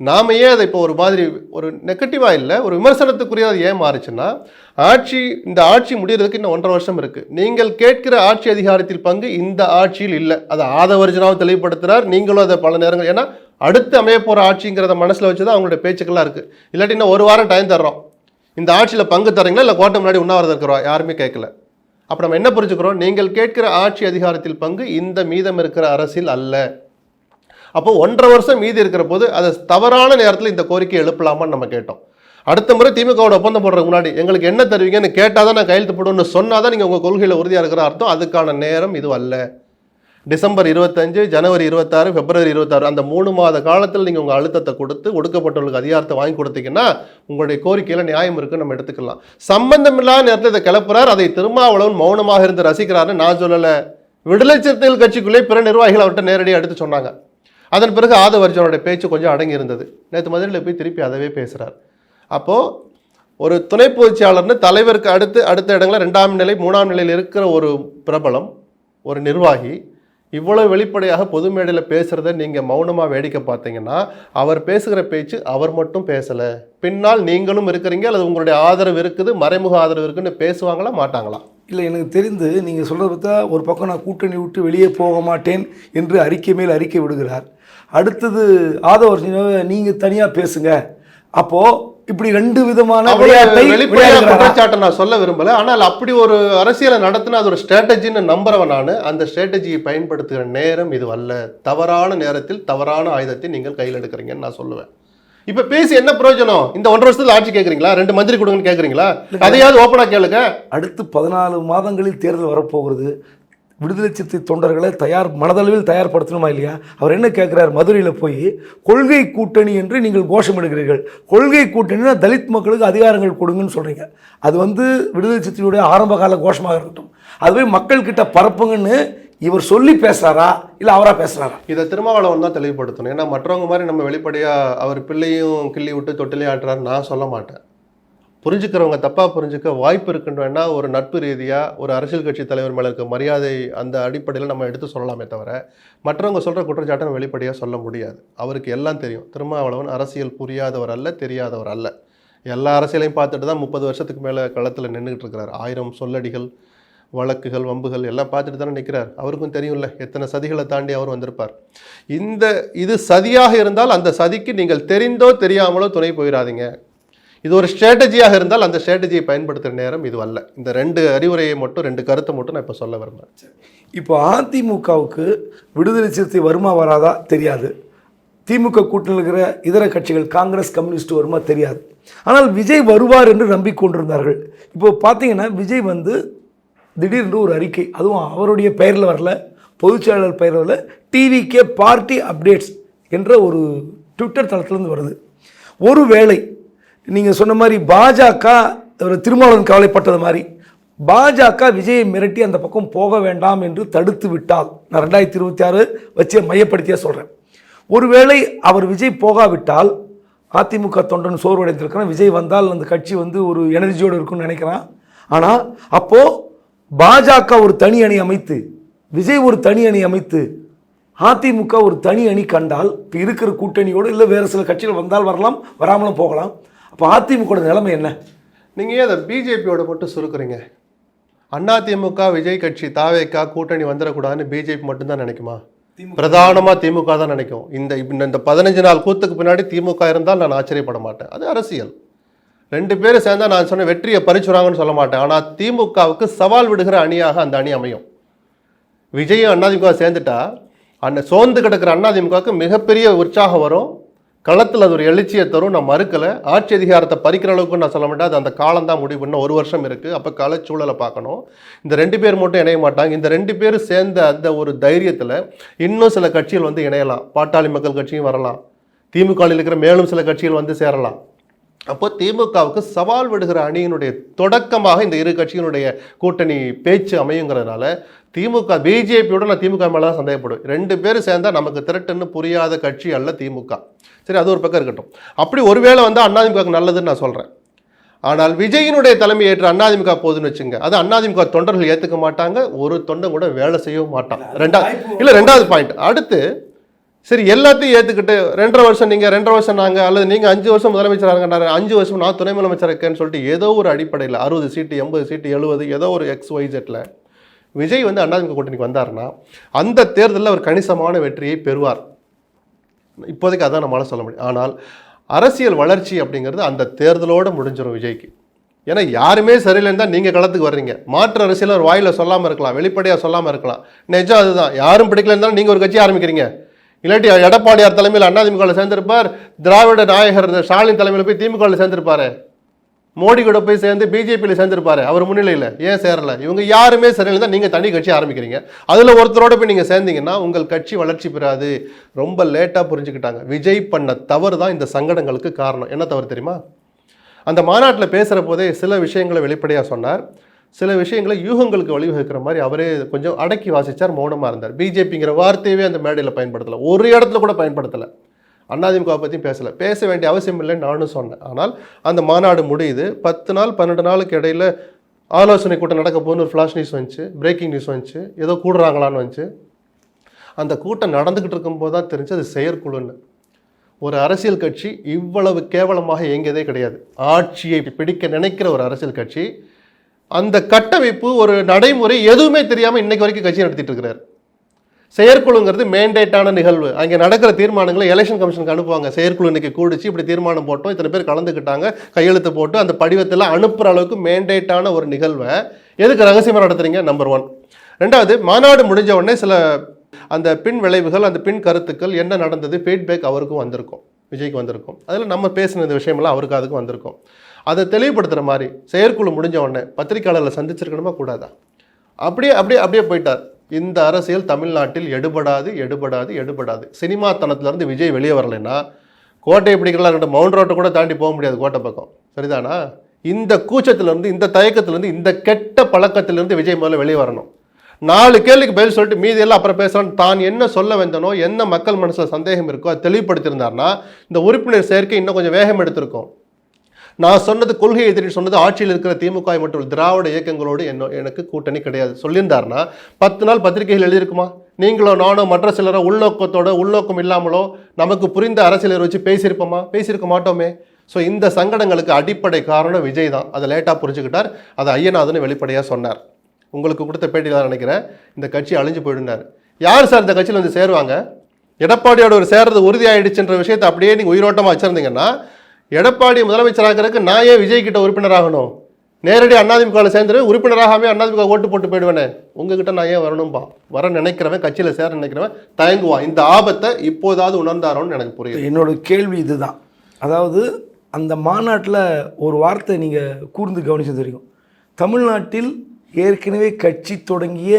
நாம ஏன் அதை இப்போ ஒரு மாதிரி ஒரு நெகட்டிவாக இல்லை ஒரு விமர்சனத்துக்குரிய அது ஏன் மாறுச்சுன்னா ஆட்சி இந்த ஆட்சி முடிகிறதுக்கு இன்னும் ஒன்றரை வருஷம் இருக்குது நீங்கள் கேட்கிற ஆட்சி அதிகாரத்தில் பங்கு இந்த ஆட்சியில் இல்லை. அதை ஆதவர்ஜனாவும் தெளிவுபடுத்துகிறார் நீங்களும் அதை பல நேரங்கள் ஏன்னா அடுத்து அமைய போகிற ஆட்சிங்கிறத மனசில் வச்சு தான் அவங்களோட பேச்சுக்கெல்லாம் இருக்குது இல்லாட்டி இன்னும் ஒரு வாரம் டைம் தர்றோம். இந்த ஆட்சியில் பங்கு தரீங்களா இல்லை கோட்டை முன்னாடி உண்ணாவிரதம் இருக்கிறோம்? யாருமே கேட்கல. அப்போ நம்ம என்ன புரிஞ்சுக்கிறோம்? நீங்கள் கேட்கிற ஆட்சி அதிகாரத்தில் பங்கு இந்த மீதம் இருக்கிற அரசில் அல்ல. அப்போ ஒன்றரை வருஷம் மீதி இருக்கிற போது அதை தவறான நேரத்தில் இந்த கோரிக்கை எழுப்பலாமான்னு நம்ம கேட்டோம். அடுத்த முறை திமுகவோட ஒப்பந்தம் போடுறதுக்கு முன்னாடி எங்களுக்கு என்ன தருவீங்கன்னு கேட்டால் தான் நான் கையெழுத்து போடுவோம்னு சொன்னால் தான் நீங்கள் உங்கள் கொள்கையில் உறுதியாக இருக்கிற அர்த்தம். அதுக்கான நேரம் இது அல்ல. டிசம்பர் இருபத்தஞ்சு ஜனவரி இருபத்தாறு பிப்ரவரி இருபத்தாறு அந்த மூணு மாத காலத்தில் நீங்கள் உங்கள் அழுத்தத்தை கொடுத்து ஒடுக்கப்பட்டவர்களுக்கு அதிகாரத்தை வாங்கி கொடுத்தீங்கன்னா உங்களுடைய கோரிக்கையில் நியாயம் இருக்குன்னு நம்ம எடுத்துக்கலாம். சம்பந்தமில்லாத நேரத்தில் இதை கிளப்புறார். அதை திருமாவளவன் மௌனமாக இருந்து ரசிக்கிறாருன்னு நான் சொல்லலை. விடுதலை சிறுத்தைகள் கட்சிக்குள்ளே பிற நிர்வாகிகள் அவர்கிட்ட நேரடியாக எடுத்து சொன்னாங்க. அதன் பிறகு ஆதவர்ஜனுடைய பேச்சு கொஞ்சம் அடங்கி இருந்தது. நேற்று மதுரையில் போய் திருப்பி அதவே பேசுகிறார் அப்போது ஒரு துணை பொதுச்சியாளர்னு தலைவருக்கு அடுத்து அடுத்த இடங்களில் ரெண்டாம் நிலை மூணாம் நிலையில் இருக்கிற ஒரு பிரபலம் ஒரு நிர்வாகி இவ்வளோ வெளிப்படையாக பொது மேடையில் பேசுகிறத நீங்கள் மௌனமாக வேடிக்கை பார்த்தீங்கன்னா அவர் பேசுகிற பேச்சு அவர் மட்டும் பேசலை. பின்னால் நீங்களும் இருக்கிறீங்க அல்லது உங்களுடைய ஆதரவு இருக்குது மறைமுக ஆதரவு இருக்குன்னு பேசுவாங்களா மாட்டாங்களா? இல்லை எனக்கு தெரிந்து நீங்கள் சொல்கிறத பார்த்தா ஒரு பக்கம் நான் கூட்டணி விட்டு வெளியே போக மாட்டேன் என்று அறிக்கை மேல் அறிக்கை விடுகிறார். அடுத்தது ஆதவ நீங்கள் தனியாக பேசுங்க. அப்போது இப்படி ரெண்டு விதமான அவ்வளவு விளையாட்டை வெளிப்படையா விளையாடுகிறாரா? குற்றச்சாட்டை நான் சொல்ல விரும்பல. ஆனால் அப்படி ஒரு அரசியலை நடத்தின அது ஒரு ஸ்ட்ராட்டஜின்னு நம்புறவன் நான். அந்த ஸ்ட்ராட்டஜியை பயன்படுத்துகிற நேரம் இது அல்ல. தவறான நேரத்தில் தவறான ஆயுதத்தை நீங்கள் கையில் எடுக்கிறீங்கன்னு நான் சொல்லுவேன். இப்ப பேசி என்ன பிரயோஜனம்? இந்த ஒன்றரை வருஷத்துல ஆட்சி கேக்குறீங்களா ரெண்டு மந்திரி கொடுங்கன்னு கேக்குறீங்களா அதையாவது ஓப்பனா கேளுங்க. அடுத்து பதினாலு மாதங்களில் தேர்தல் வரப்போகிறது. விடுதலை சிறுத்தை தொண்டர்களை தயார் மனதளவில் தயார்படுத்தணுமா இல்லையா? அவர் என்ன கேட்குறார்? மதுரையில் போய் கொள்கை கூட்டணி என்று நீங்கள் கோஷமிடுகிறீர்கள். கொள்கை கூட்டணினா தலித் மக்களுக்கு அதிகாரங்கள் கொடுங்கன்னு சொல்கிறீங்க அது வந்து விடுதலை சிறுத்தையுடைய ஆரம்பகால கோஷமாக இருக்கட்டும். அதுவே மக்கள்கிட்ட பரப்புங்கன்னு இவர் சொல்லி பேசுறாரா? இல்லை அவரா பேசுறாரா? இதை திருமாவளவன் தான் தெளிவுபடுத்தணும். ஏன்னா மற்றவங்க மாதிரி நம்ம வெளிப்படையாக அவர் பிள்ளையும் கிள்ளி விட்டு தொட்டிலையும் ஆட்டுறாரு நான் சொல்ல மாட்டேன். புரிஞ்சுக்கிறவங்க தப்பாக புரிஞ்சுக்க வாய்ப்பு இருக்குன்னு ஒரு நட்பு ரீதியாக ஒரு அரசியல் கட்சி தலைவர் மேலே இருக்க மரியாதை அந்த அடிப்படையில் நம்ம எடுத்து சொல்லலாமே தவிர மற்றவங்க சொல்கிற குற்றச்சாட்டை வெளிப்படையாக சொல்ல முடியாது. அவருக்கு எல்லாம் தெரியும். திருமாவளவன் அரசியல் புரியாதவர் அல்ல தெரியாதவர் அல்ல. எல்லா அரசியலையும் பார்த்துட்டு தான் முப்பது வருஷத்துக்கு மேலே களத்தில் நின்றுக்கிட்டு இருக்கிறார். ஆயிரம் சொல்லடிகள் வழக்குகள் வம்புகள் எல்லாம் பார்த்துட்டு தானே நிற்கிறார் அவருக்கும் தெரியும்ல எத்தனை சதிகளை தாண்டி அவர் வந்திருப்பார். இந்த இது சதியாக இருந்தால் அந்த சதிக்கு நீங்கள் தெரிந்தோ தெரியாமலோ துணை போயிடாதீங்க இது ஒரு ஸ்ட்ராட்டஜியாக இருந்தால் அந்த ஸ்ட்ராட்டஜியை பயன்படுத்துகிற நேரம் இது அல்ல. இந்த ரெண்டு அறிவுரையை மட்டும் ரெண்டு கருத்தை மட்டும் நான் இப்போ சொல்ல விரும்புகிறேன் இப்போ அதிமுகவுக்கு விடுதலை சிறுத்தை வருமா வராதா? தெரியாது. திமுக கூட்டணியில் இருக்கிற இதர கட்சிகள் காங்கிரஸ் கம்யூனிஸ்ட் வருமா? தெரியாது. ஆனால் விஜய் வருவார் என்று நம்பிக்கொண்டிருந்தார்கள். இப்போ பார்த்தீங்கன்னா விஜய் வந்து திடீர்னு ஒரு அறிக்கை அதுவும் அவருடைய பெயரில் வரல பொதுச்செயலாளர் பெயரில் வரல டிவிகே பார்ட்டி அப்டேட்ஸ் என்ற ஒரு ட்விட்டர் தளத்திலேருந்து வருது. ஒருவேளை நீங்கள் சொன்ன மாதிரி பாஜக ஒரு திருமாவளவன் கவலைப்பட்டது மாதிரி பாஜக விஜயை மிரட்டி அந்த பக்கம் போக வேண்டாம் என்று தடுத்து விட்டால் நான் ரெண்டாயிரத்தி இருபத்தி ஆறு வச்சு மையப்படுத்தியே சொல்கிறேன் ஒருவேளை அவர் விஜய் போகாவிட்டால் அதிமுக தொண்டன் சோர்வடைந்திருக்கிறான் விஜய் வந்தால் அந்த கட்சி வந்து ஒரு எனர்ஜியோடு இருக்கும்னு நினைக்கிறான். ஆனால் அப்போது பாஜக ஒரு தனி அணி அமைத்து விஜய் ஒரு தனி அணி அமைத்து அதிமுக ஒரு தனி அணி கண்டால் இப்போ இருக்கிற கூட்டணியோடு இல்லை வேறு சில கட்சிகள் வந்தால் வரலாம் வராமலும் போகலாம். அப்போ அதிமுக நிலைமை என்ன? நீங்கள் ஏன் அதை பிஜேபியோட மட்டும் சுருக்குறீங்க? அதிமுக விஜய் கட்சி தாவேக்கா கூட்டணி வந்துடக்கூடாதுன்னு பிஜேபி மட்டும்தான் நினைக்குமா? பிரதானமா திமுக தான் நினைக்கும். இந்த இந்த பதினஞ்சு நாள் கூத்துக்கு பின்னாடி திமுக இருந்தால் நான் ஆச்சரியப்பட மாட்டேன். அது அரசியல். ரெண்டு பேரும் சேர்ந்தா நான் சொன்ன வெற்றியை பறிச்சுறாங்கன்னு சொல்ல மாட்டேன். ஆனால் திமுகவுக்கு சவால் விடுகிற அணியாக அந்த அணி அமையும். விஜயும் அதிமுக சேர்ந்துட்டா அந்த சோர்ந்து கிடக்கிற அதிமுகவுக்கு மிகப்பெரிய உற்சாகம் வரும். களத்தில் அது ஒரு எழுச்சியை தரும். நான் மறுக்கலை. ஆட்சி அதிகாரத்தை பறிக்கிற அளவுக்கு நான் சொல்ல மாட்டேன். அது அந்த காலம் தான் முடிவு. இன்னும் ஒரு வருஷம் இருக்குது அப்போ களச்சூழலை பார்க்கணும். இந்த ரெண்டு பேர் மட்டும் இணைய மாட்டாங்க. இந்த ரெண்டு பேரும் சேர்ந்த அந்த ஒரு தைரியத்தில் இன்னும் சில கட்சிகள் வந்து இணையலாம். பாட்டாளி மக்கள் கட்சியும் வரலாம். திமுகவில் இருக்கிற மேலும் சில கட்சிகள் வந்து சேரலாம். அப்போ திமுகவுக்கு சவால் விடுகிற அணியினுடைய தொடக்கமாக இந்த இரு கட்சியினுடைய கூட்டணி பேச்சு அமையுங்கிறதுனால திமுக பிஜேபியோட நான் திமுக மேலே தான் சந்தேகப்படுவேன் ரெண்டு பேரும் சேர்ந்தா நமக்கு திரட்டுன்னு புரியாத கட்சி அல்ல திமுக. சரி அது ஒரு பக்கம் இருக்கட்டும். அப்படி ஒருவேளை வந்து அதிமுகவுக்கு நல்லதுன்னு நான் சொல்கிறேன் ஆனால் விஜயினுடைய தலைமை ஏற்று அதிமுக போகுதுன்னு வச்சுங்க. அது அதிமுக தொண்டர்கள் ஏற்றுக்க மாட்டாங்க ஒரு தொண்டன் கூட வேலை செய்யவும் மாட்டான். ரெண்டாவது இல்லை ரெண்டாவது பாயிண்ட் அடுத்து சரி எல்லாத்தையும் ஏற்றுக்கிட்டு ரெண்டரை வருஷம் நீங்கள் ரெண்டரை வருஷம் நாங்கள் அல்லது நீங்கள் அஞ்சு வருஷம் முதலமைச்சராக இருக்கின்றாரு அஞ்சு வருஷம் நான் துணை முதலமைச்சர் இருக்கேன்னு சொல்லிட்டு ஏதோ ஒரு அடிப்படையில் அறுபது சீட்டு எண்பது சீட்டு எழுபது ஏதோ ஒரு எக்ஸ் ஒய்ஜெட்டில் விஜய் வந்து அண்ணாதிமுக கூட்டணிக்கு வந்தாருன்னா அந்த தேர்தலில் அவர் கணிசமான வெற்றியை பெறுவார். இப்போதைக்கு அதான் நம்மளால் சொல்ல முடியும். ஆனால் அரசியல் வளர்ச்சி அப்படிங்கிறது அந்த தேர்தலோடு முடிஞ்சிடும் விஜய்க்கு. ஏன்னா யாருமே சரியில்லைன்னு தான் நீங்கள் களத்துக்கு வர்றீங்க. மாற்று அரசியல் ஒரு வாயில் சொல்லாமல் இருக்கலாம் வெளிப்படையாக சொல்லாமல் இருக்கலாம். நிஜம் அதுதான். யாரும் பிடிக்கலன்னு தான் நீங்கள் ஒரு கட்சி ஆரம்பிக்கிறீங்க. இல்லாட்டி எடப்பாடியார் தலைமையில் அதிமுகவில் சேர்ந்திருப்பார் திராவிட நாயகர் ஸ்டாலின் தலைமையில் போய் திமுகவில் சேர்ந்திருப்பாரு. மோடி கூட போய் சேர்ந்து பிஜேபியில் சேர்ந்திருப்பாரு அவர் முன்னிலையில். ஏன் சேரல? இவங்க யாருமே சரியில்லை தான் நீங்கள் தனி கட்சி ஆரம்பிக்கிறீங்க. அதில் ஒருத்தரோட போய் நீங்கள் சேர்ந்தீங்கன்னா உங்கள் கட்சி வளர்ச்சி பெறாது. ரொம்ப லேட்டாக புரிஞ்சுக்கிட்டாங்க. விஜய் பண்ண தவறு தான் இந்த சங்கடங்களுக்கு காரணம். என்ன தவறு தெரியுமா? அந்த மாநாட்டில் பேசுகிற போதே சில விஷயங்களை வெளிப்படையாக சொன்னார். சில விஷயங்களை யூகங்களுக்கு வழிவகுக்கிற மாதிரி அவரே கொஞ்சம் அடக்கி வாசிச்சார் மௌனமாக இருந்தார். பிஜேபிங்கிற வார்த்தையவே அந்த மேடையில் பயன்படுத்தலை. ஒரு இடத்துல கூட பயன்படுத்தலை. அண்ணாதிமுக பற்றியும் பேசலை. பேச வேண்டிய அவசியம் இல்லைன்னு நானும் சொன்னேன். ஆனால் அந்த மாநாடு முடியுது. பத்து நாள் பன்னெண்டு நாளுக்கு இடையில ஆலோசனை கூட்டம் நடக்க போகுன்னு ஒரு ஃப்ளாஷ் நியூஸ் வந்துச்சு. பிரேக்கிங் நியூஸ் வந்துச்சு. ஏதோ கூடுறாங்களான்னு வந்துச்சு. அந்த கூட்டம் நடந்துக்கிட்டு இருக்கும்போது தான் தெரிஞ்சு அது செயற்குழுன்னு. ஒரு அரசியல் கட்சி இவ்வளவு கேவலமாக இயங்கியதே கிடையாது. ஆட்சியை பிடிக்க நினைக்கிற ஒரு அரசியல் கட்சி அந்த கட்டமைப்பு ஒரு நடைமுறை எதுவுமே தெரியாமல் இன்னைக்கு வரைக்கும் கட்சி நடத்திட்டு இருக்கிறார். செயற்குழுங்கிறது மேண்டேட்டான நிகழ்வு. அங்கே நடக்கிற தீர்மானங்களை எலெக்ஷன் கமிஷனுக்கு அனுப்புவாங்க. செயற்குழு இன்னைக்கு கூடிச்சு இப்படி தீர்மானம் போட்டோம் இத்தனை பேர் கலந்துக்கிட்டாங்க கையெழுத்து போட்டு அந்த படிவத்தில் அனுப்புகிற அளவுக்கு மேண்டேட்டான ஒரு நிகழ்வை எதுக்கு ரகசியமாக நடத்துறீங்க? நம்பர் ஒன் ரெண்டாவது மாநாடு முடிஞ்ச உடனே சில அந்த பின் விளைவுகள் அந்த பின் கருத்துக்கள் என்ன நடந்தது? ஃபீட்பேக் அவருக்கும் வந்திருக்கும். விஜய்க்கு வந்திருக்கும். அதில் நம்ம பேசின இந்த விஷயமெல்லாம் அவருக்கு அதுக்கும் வந்திருக்கும். அதை தெளிவுபடுத்துகிற மாதிரி செயற்குழு முடிஞ்ச உடனே பத்திரிகையாளர்களை சந்திச்சிருக்கணுமா? கூடாதா? அப்படியே அப்படியே அப்படியே போயிட்டார். இந்த அரசியல் தமிழ்நாட்டில் எடுபடாது எடுபடாது எடுபடாது. சினிமா தனத்துலேருந்து விஜய் வெளியே வரலைன்னா கோட்டையை பிடிக்கலாம் ரெண்டு மவுண்ட் ரோட்டை கூட தாண்டி போக முடியாது கோட்டை பக்கம். சரிதானா? இந்த கூச்சத்திலேருந்து இந்த தயக்கத்திலேருந்து இந்த கெட்ட பழக்கத்திலேருந்து விஜய் முதல்ல வெளியே வரணும். நாலு கேள்விக்கு பதில் சொல்லிட்டு மீதி எல்லாம் அப்புறம் பேசலாம் தான் என்ன சொல்ல வந்தனோ என்ன மக்கள் மனசில் சந்தேகம் இருக்கோ அதை தெளிவுபடுத்தியிருந்தாருன்னா இந்த உறுப்பினர் சேர்க்கை இன்னும் கொஞ்சம் வேகம் எடுத்திருக்கும். நான் சொன்னது கொள்கை எதிரி சொன்னது ஆட்சியில் இருக்கிற திமுக மற்றும் திராவிட இயக்கங்களோடு என்ன எனக்கு கூட்டணி கிடையாது. சொல்லியிருந்தார்னா பத்து நாள் பத்திரிகைகள் எழுதியிருக்குமா? நீங்களோ நானோ மற்ற சிலரோ உள்நோக்கத்தோட உள்நோக்கம் இல்லாமலோ நமக்கு புரிந்த அரசியலர் வச்சு பேசியிருப்போமா? பேசியிருக்க மாட்டோமே. ஸோ இந்த சங்கடங்களுக்கு அடிப்படை காரணம் விஜய் தான். அதை லேட்டாக புரிஞ்சுக்கிட்டார். அதை ஐயநாதன் வெளிப்படையாக சொன்னார். உங்களுக்கு கொடுத்த பேட்டியில் தான் நினைக்கிறேன். இந்த கட்சி அழிஞ்சு போயிடுனார் யார் சார் இந்த கட்சியில் வந்து சேருவாங்க? எடப்பாடியோட ஒரு சேர்றது உறுதியாயிடுச்சுன்ற விஷயத்தை அப்படியே நீங்கள் உயிரோட்டமாக வச்சுருந்தீங்கன்னா எடப்பாடி முதலமைச்சராகிறதுக்கு நான் ஏன் விஜய் கிட்ட உறுப்பினராகணும். நேரடி அதிமுகவில் சேர்ந்துரு உறுப்பினராகவே அண்ணாதிமுக ஓட்டு போட்டு போயிடுவேனே. உங்ககிட்ட நான் ஏன் வரணும்பா. வர நினைக்கிறவன் கட்சியில் சேர நினைக்கிறவன் தயங்குவான் இந்த ஆபத்தை இப்போதாவது உணர்ந்தாரோன்னு எனக்கு புரியுது. என்னோட கேள்வி இதுதான். அதாவது அந்த மாநாட்டில் ஒரு வார்த்தை நீங்கள் கூர்ந்து கவனிச்சு தெரியும். தமிழ்நாட்டில் ஏற்கனவே கட்சி தொடங்கிய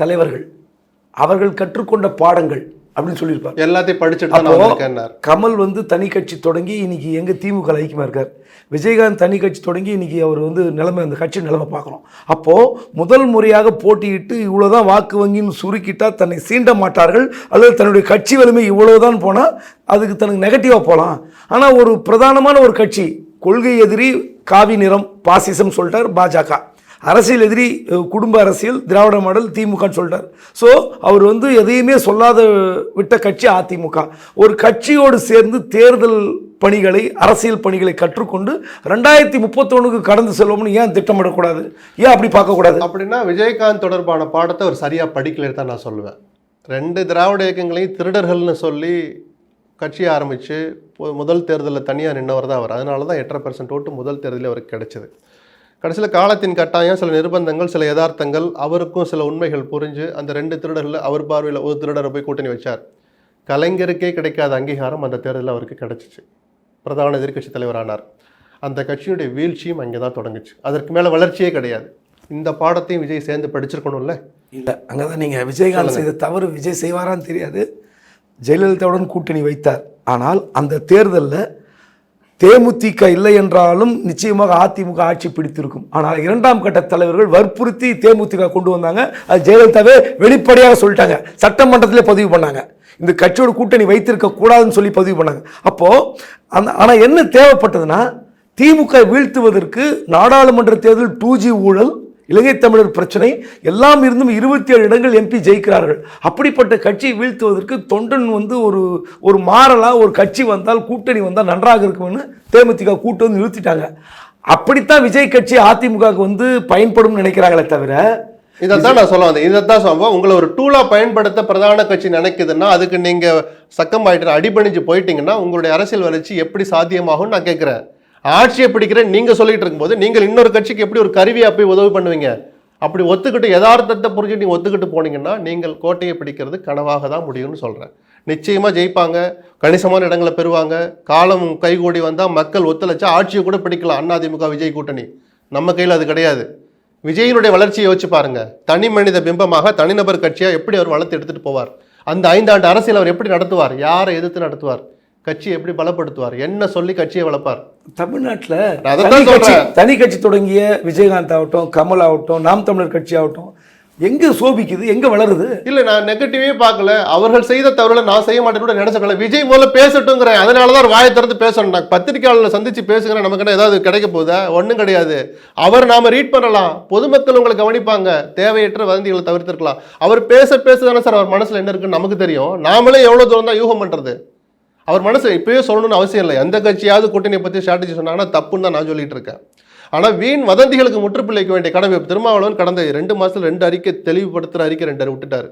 தலைவர்கள் அவர்கள் கற்றுக்கொண்ட பாடங்கள் அப்படின்னு சொல்லியிருப்பார். எல்லாத்தையும் படிச்சுட்டு கமல் வந்து தனி கட்சி தொடங்கி இன்னைக்கு எங்க திமுக ல ஐக்கியமா இருக்கார். விஜயகாந்த் தனி கட்சி தொடங்கி இன்னைக்கு அவர் வந்து நிலைமை அந்த கட்சி நிலைமை பார்க்குறோம் அப்போ முதல் முறையாக போட்டியிட்டு இவ்வளவுதான் வாக்கு வங்கின்னு சுருக்கிட்டா தன்னை சீண்ட மாட்டார்கள். அல்லது தன்னுடைய கட்சி வலிமை இவ்வளவுதான் போனா அதுக்கு தனக்கு நெகட்டிவா போகலாம் ஆனா ஒரு பிரதானமான ஒரு கட்சி கொள்கை எதிரி காவி நிறம் பாசிசம் சொல்லிட்டார் பாஜக. அரசியல் எதிரி குடும்ப அரசியல் திராவிட மாடல் திமுகன்னு சொல்லிட்டார் ஸோ அவர் வந்து எதையுமே சொல்லாத விட்ட கட்சி அதிமுக. ஒரு கட்சியோடு சேர்ந்து தேர்தல் பணிகளை அரசியல் பணிகளை கற்றுக்கொண்டு ரெண்டாயிரத்தி முப்பத்தொன்னுக்கு கடந்து செல்வோம்னு ஏன் திட்டமிடக்கூடாது? ஏன் அப்படி பார்க்கக்கூடாது? அப்படின்னா விஜயகாந்த் தொடர்பான பாடத்தை அவர் சரியாக படிக்கல தான் நான் சொல்லுவேன். ரெண்டு திராவிட இயக்கங்களையும் திருடர்கள்னு சொல்லி கட்சி ஆரம்பித்து முதல் தேர்தலில் தனியாக நின்றவர் தான் அவர். அதனால தான் எட்டரை பர்சன்ட் ஓட்டு முதல் தேர்தலில் அவருக்கு கிடைச்சது. கடைசியில் காலத்தின் கட்டாயம் சில நிர்பந்தங்கள் சில யதார்த்தங்கள் அவருக்கும் சில உண்மைகள் புரிஞ்சு அந்த ரெண்டு திருடர்களில் அவர் பார்வையில் ஒரு திருடரை போய் கூட்டணி வச்சார். கலைஞருக்கே கிடைக்காத அங்கீகாரம் அந்த தேர்தலில் அவருக்கு கிடைச்சிச்சு. பிரதான எதிர்க்கட்சி தலைவரானார். அந்த கட்சியுடைய வீழ்ச்சியும் அங்கே தான் தொடங்குச்சு. அதற்கு மேலே வளர்ச்சியே கிடையாது. இந்த பாடத்தையும் விஜய் சேர்ந்து படிச்சிருக்கணும்ல? இல்லை அங்கே தான் நீங்கள் விஜயகாந்த் செய்த தவறு விஜய் செய்வாரான்னு தெரியாது. ஜெயலலிதாவுடன் கூட்டணி வைத்தார். ஆனால் அந்த தேர்தலில் தேமுதிக இல்லை என்றாலும் நிச்சயமாக அதிமுக ஆட்சி பிடித்திருக்கும். ஆனால் இரண்டாம் கட்ட தலைவர்கள் வற்புறுத்தி தேமுதிக கொண்டு வந்தாங்க. அது ஜெயலலிதாவே வெளிப்படையாக சொல்லிட்டாங்க. சட்டமன்றத்திலே பதிவு பண்ணாங்க. இந்த கட்சியோட கூட்டணி வைத்திருக்க கூடாதுன்னு சொல்லி பதிவு பண்ணாங்க. அப்போது அந்த ஆனால் என்ன தேவைப்பட்டதுன்னா திமுக வீழ்த்துவதற்கு நாடாளுமன்ற தேர்தல் டூ ஜி ஊழல் இலங்கை தமிழர் பிரச்சனை எல்லாம் இருந்தும் இருபத்தி ஏழு இடங்கள் எம்பி ஜெயிக்கிறார்கள். அப்படிப்பட்ட கட்சியை வீழ்த்துவதற்கு தொண்டன் வந்து ஒரு ஒரு மாறலாக ஒரு கட்சி வந்தால் கூட்டணி வந்தால் நன்றாக இருக்கும்னு தேமுதிக கூட்டு வந்து நிறுத்திட்டாங்க. அப்படித்தான் விஜய் கட்சி அதிமுகவுக்கு வந்து பயன்படும் நினைக்கிறாங்களே தவிர இதைத்தான் நான் சொல்ல வந்தேன். இதைத்தான் சொல்லுவோம் உங்களை ஒரு டூலாக பயன்படுத்த பிரதான கட்சி நினைக்குதுன்னா அதுக்கு நீங்கள் சக்கம் ஆயிட்டு அடிபணிஞ்சு போயிட்டீங்கன்னா உங்களுடைய அரசியல் வளர்ச்சி எப்படி சாத்தியமாகும்னு நான் கேட்குறேன். ஆட்சியை பிடிக்கிறேன் நீங்கள் சொல்லிட்டு இருக்கும்போது நீங்கள் இன்னொரு கட்சிக்கு எப்படி ஒரு கருவியாக போய் உதவி பண்ணுவீங்க? அப்படி ஒத்துக்கிட்டு யதார்த்தத்தை புரிஞ்சு நீங்கள் ஒத்துக்கிட்டு போனீங்கன்னா நீங்கள் கோட்டையை பிடிக்கிறது கனவாக தான் முடியும்னு சொல்கிறேன் நிச்சயமாக ஜெயிப்பாங்க கணிசமான இடங்களை பெறுவாங்க காலம் கைகூடி வந்தால் மக்கள் ஒத்துழைச்சா ஆட்சியை கூட பிடிக்கலாம் அதிமுக விஜய் கூட்டணி. நம்ம கையில் அது கிடையாது. விஜயினுடைய வளர்ச்சியை யோசிச்சு பாருங்க. தனி மனித பிம்பமாக தனிநபர் கட்சியாக எப்படி அவர் வளர்த்து எடுத்துகிட்டு போவார்? அந்த ஐந்தாண்டு அரசியல் அவர் எப்படி நடத்துவார்? யாரை எதிர்த்து நடத்துவார்? கட்சியை எப்படி பலப்படுத்துவார்? என்ன சொல்லி கட்சியை வளர்ப்பார்? தமிழ்நாட்டில் தனி கட்சி சொல்றேன். தனி கட்சி தொடங்கிய விஜயகாந்த் ஆகட்டும் கமல் ஆகட்டும் நாம் தமிழர் கட்சி ஆகட்டும் எங்க சோபிக்குது? எங்க வளருது? இல்ல நான் நெகட்டிவே பார்க்கல. அவர்கள் செய்த தவறுல நான் செய்ய மாட்டேன்னு கூட நினைச்சக்கல விஜய் முதல்ல பேசட்டுங்கிறேன் அதனால தான் வாயை திறந்து பேசணும் நான் பத்திரிகையாளர்களை சந்திச்சு பேசுகிறேன். நமக்கு ஏதாவது கிடைக்க போகுதா? ஒண்ணும் கிடையாது. அவர் நாம ரீட் பண்ணலாம். பொதுமக்கள் உங்களை கவனிப்பாங்க. தேவையற்ற வதந்திகளை தவிர்த்திருக்கலாம். அவர் பேச பேச தானே சார் அவர் மனசுல என்ன இருக்குன்னு நமக்கு தெரியும். நாமளே எவ்வளவு தூரம் தான் யூகம் பண்றது? அவர் மனசு இப்பயே சொல்லணும்னு அவசியம் இல்லை. எந்த கட்சியாவது கூட்டணியை பற்றி ஸ்ட்ராட்டஜி சொன்னாங்கன்னா தப்புன்னு தான் நான் சொல்லிட்டு இருக்கேன். ஆனால் வீண் வதந்திகளுக்கு முற்றுப்பிள்ளைக்க வேண்டிய கடமை திருமாவளவன் கடந்த ரெண்டு மாதத்தில் ரெண்டு அறிக்கை தெளிவுபடுத்துகிற அறிக்கை ரெண்டு விட்டுட்டாரு.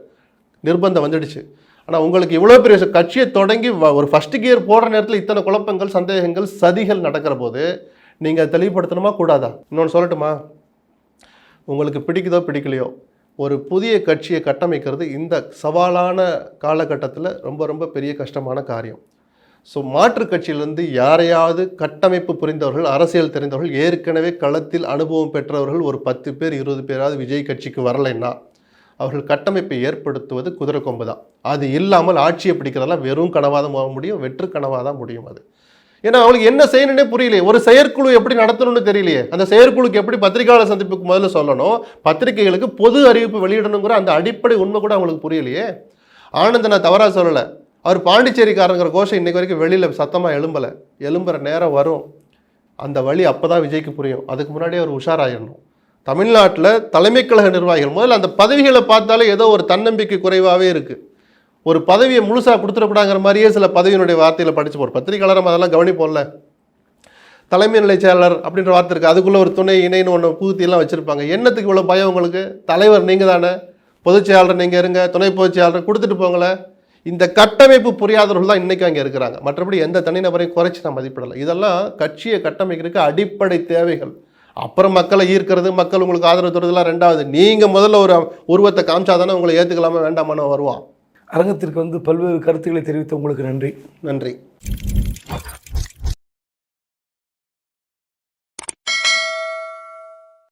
நிர்பந்தம் வந்துடுச்சு. ஆனால் உங்களுக்கு இவ்வளோ பெரிய கட்சியை தொடங்கி வ- ஒரு ஃபர்ஸ்ட் கியர் போடுற நேரத்தில் இத்தனை குழப்பங்கள் சந்தேகங்கள் சதிகள் நடக்கிற போது நீங்கள் அதை தெளிவுபடுத்தணுமா கூடாதா? இன்னொன்று சொல்லட்டுமா? உங்களுக்கு பிடிக்குதோ பிடிக்கலையோ ஒரு புதிய கட்சியை கட்டமைக்கிறது இந்த சவாலான காலகட்டத்தில் ரொம்ப ரொம்ப பெரிய கஷ்டமான காரியம். ஸோ மாற்றுக் கட்சியிலிருந்து யாரையாவது கட்டமைப்பு புரிந்தவர்கள் அரசியல் தெரிந்தவர்கள் ஏற்கனவே களத்தில் அனுபவம் பெற்றவர்கள் ஒரு பத்து பேர் இருபது பேராவது விஜய் கட்சிக்கு வரலைன்னா அவர்கள் கட்டமைப்பை ஏற்படுத்துவது குதிரை கொம்பு தான் அது இல்லாமல் ஆட்சியை பிடிக்கிறதெல்லாம் வெறும் கனவாக தான் போக முடியும் வெற்று கனவாக தான் முடியும் அது. ஏன்னா அவங்களுக்கு என்ன செய்யணுன்னே புரியலையே. ஒரு செயற்குழு எப்படி நடத்தணும்னு தெரியலையே. அந்த செயற்குழுக்கு எப்படி பத்திரிகையாளர் சந்திப்புக்கு முதல்ல சொல்லணும்? பத்திரிகைகளுக்கு பொது அறிவிப்பு வெளியிடணுங்கிற அந்த அடிப்படை உண்மை கூட அவங்களுக்கு புரியலையே. ஆனந்த நான் தவறாக சொல்லலை. அவர் பாண்டிச்சேரிக்காரங்கிற கோஷம் இன்றைக்கு வரைக்கும் வெளியில் சத்தமாக எழும்பலை. எழும்புற நேரம் வரும். அந்த வழி அப்போ தான் விஜய்க்கு புரியும். அதுக்கு முன்னாடியே அவர் உஷாராயிடணும் தமிழ்நாட்டில் தலைமை கழக நிர்வாகிகள் முதல்ல அந்த பதவிகளை பார்த்தாலே ஏதோ ஒரு தன்னம்பிக்கை குறைவாகவே இருக்குது ஒரு பதவியை முழுசாக கொடுத்துடக்கூடாங்கிற மாதிரியே சில பதவியினுடைய வார்த்தையில் படித்து ஒரு பத்திரிகையாளர் அதெல்லாம் கவனிப்போம்ல. தலைமை நிலைச் செயலர் அப்படின்ற வார்த்தை இருக்குது அதுக்குள்ளே ஒரு துணை இணைன்னு ஒன்று புகுத்தியெல்லாம் வச்சுருப்பாங்க. என்னத்துக்கு இவ்வளோ பயம் உங்களுக்கு? தலைவர் நீங்கள் தானே பொதுச் செயலாளர் நீங்கள் இருங்க. துணை பொதுச் செயலாளர் கொடுத்துட்டு போங்களேன். இந்த கட்டமைப்பு புரியாதவர்கள் தான் இன்றைக்கி அங்கே இருக்கிறாங்க. மற்றபடி எந்த தனிநபரையும் குறைச்சி நான் மதிப்பிடலை. இதெல்லாம் கட்சியை கட்டமைக்கிறதுக்கு அடிப்படை தேவைகள். அப்புறம் மக்களை ஈர்க்கிறது மக்கள் உங்களுக்கு ஆதரவு தருவதெல்லாம் ரெண்டாவது. நீங்கள் முதல்ல ஒரு உருவத்தை காமிச்சாதானே உங்களை ஏற்றுக்கலாமா வேண்டாமான்னு வருவான் அரங்கத்திற்கு வந்து பல்வேறு கருத்துக்களை தெரிவித்த உங்களுக்கு நன்றி. நன்றி.